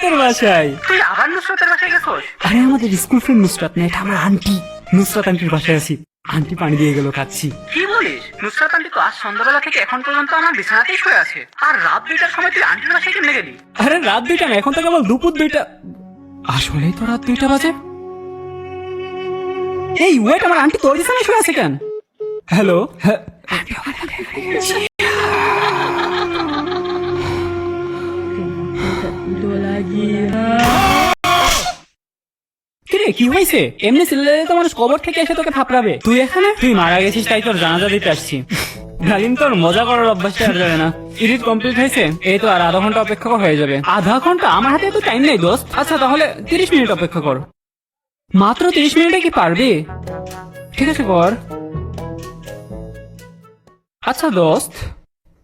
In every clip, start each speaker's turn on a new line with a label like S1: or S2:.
S1: নুসরাতের বাসায়।
S2: তুই আবার নুসরতের বাসায় গেছোস?
S1: আরে আমাদের স্কুল ফ্রেন্ড নুসরাত না এটা আমার আন্টি নুসরাত আন্টির বাসায় আছি। আন্টি পানি দিয়ে গেল খাচ্ছি।
S2: কি বলিস? নুসরাত আন্টি তো আজ সন্ধ্যাবেলা থেকে এখন পর্যন্ত আমার বিছানাতেই শুয়ে আছে। আর রাত দুইটার সময় তুই আন্টির বাসায় কেমনে গেলি?
S1: আরে রাত দুইটা না এখন তো কেবল দুপুর দুইটা। আসলেই তো রাত দুইটা বাজে। এই ওয়েট আমার আন্টি তোর বিছানায় শুয়ে আছে কেন? হ্যালো হ্যাঁ। কি হয়েছে? এমনি সিলেলে তো মানুষ কবর থেকে এসে তোকে থাপড়াবে। তুই এখানে? তুই মারা গেছিস, তাই তোর জানাজা দিতে আসছি। ডালিম তোর মজা করার অভ্যাসটা আর যাবে না। এডিট কমপ্লিট হয়েছে, এই তো আর আধা ঘণ্টা অপেক্ষা হয়ে যাবে। আধা ঘণ্টা? আমার হাতে তো টাইম নেই, দোস্ত। আচ্ছা তাহলে তিরিশ মিনিট অপেক্ষা কর। মাত্র তিরিশ মিনিটে কি পারবি? ঠিক আছে, কর। আচ্ছা দোস্ত।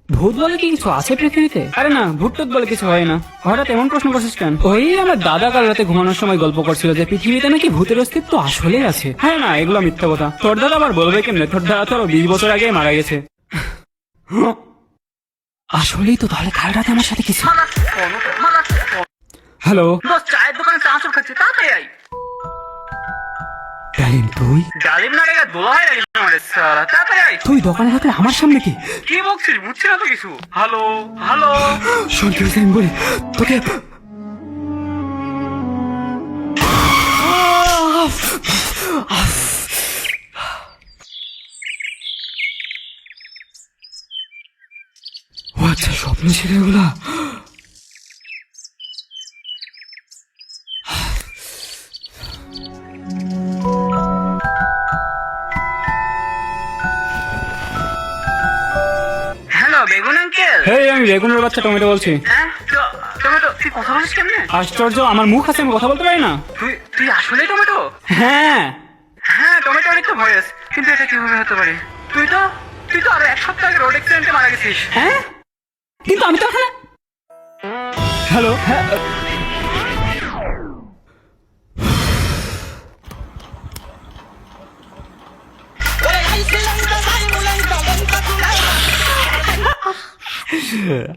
S1: ভূত বলে কি কিছু আছে পৃথিবীতে? আরে না ভূত টুত বলে কিছু হয় না। হঠাৎ এমন প্রশ্ন করছিস কেন? ওই আমার দাদা কাল রাতে ঘুমানোর সময় গল্প করছিল যে পৃথিবীতে নাকি ভূতের অস্তিত্ব আসলেই আছে। হ্যাঁ না এগুলো মিথ্যা কথা। তোর দাদা আবার বলবে কেমনে? তোর দাদা তো বিশ বছর আগে মারা গেছে। আসলেই তো তাহলে কাল রাতে আমার সাথে কিছু হ্যালো?
S2: দোস্ত চায়ের দোকানে চা চাঁচুর খাচ্ছি তাড়াতাড়ি আই
S1: ডালিম তুই?
S2: ডালিম না রেখে দোলা হয়ে আমাদের সারা। তাড়াতাড়ি
S1: তুই দোকানে থাকলে আমার সামনে কি?
S2: কি বলছিস বুঝছি না তো কিছু? Hello hello.
S1: শোন কি আমি বলি তোকে ও আচ্ছা স্বপ্ন ছিল এগুলা।
S2: বেগুন আঙ্কেল?
S1: হে আমি বেগুনের বাচ্চা টমেটো বলছি।
S2: হ্যাঁ তো- টমেটো তুই কথা বলিস কেমনে?
S1: আশ্চর্য আমার মুখ আছে আমি কথা বলতে পারি না।
S2: তুই তুই আসলে টমেটো?
S1: হ্যাঁ।
S2: হ্যাঁ টমেটো অনেক তো ভয়েস কিন্তু এটা কীভাবে হতে পারে? তুই তো তুই তো আরও এক সপ্তাহ আগে রোড অ্যাক্সিডেন্টে মারা গেছিস।
S1: হ্যাঁ? কিন্তু আমি তো এখানে হ্যালো? হ্যাঁ
S3: Ay, si lang, ay, 是。